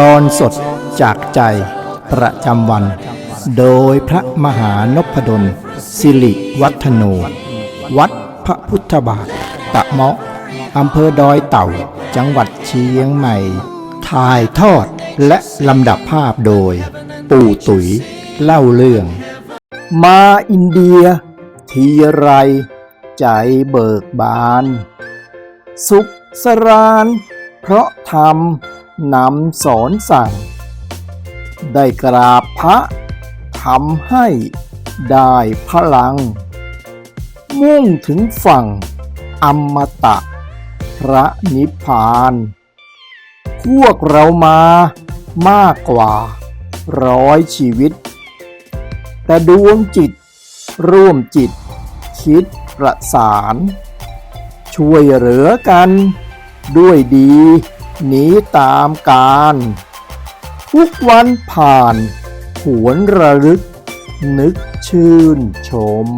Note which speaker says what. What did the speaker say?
Speaker 1: ตอนสดจากใจประจำวัน โดยพระมหานพดล สิริวัฒโน วัดพระพุทธบาท ตะเมาะอำเภอดอยเต่า จังหวัดเชียงใหม่ ถ่ายทอดและลำดับภาพโดย ปู่ตุ๋ยเล่าเรื่อง มาอินเดีย ทีไร ใจเบิกบาน สุขสราน เพราะธรรม นำสอนสั่ง ได้กราบพระทำให้ได้พลัง มุ่งถึงฝั่งอมตะ พระนิพพาน พวกเรามามากกว่าร้อยชีวิต แต่ดวงจิต ร่วมจิต คิดประสาน ช่วยเหลือกันด้วยดี หนีตามการ ทุกวันผ่าน หวนระลึก นึกชื่นชม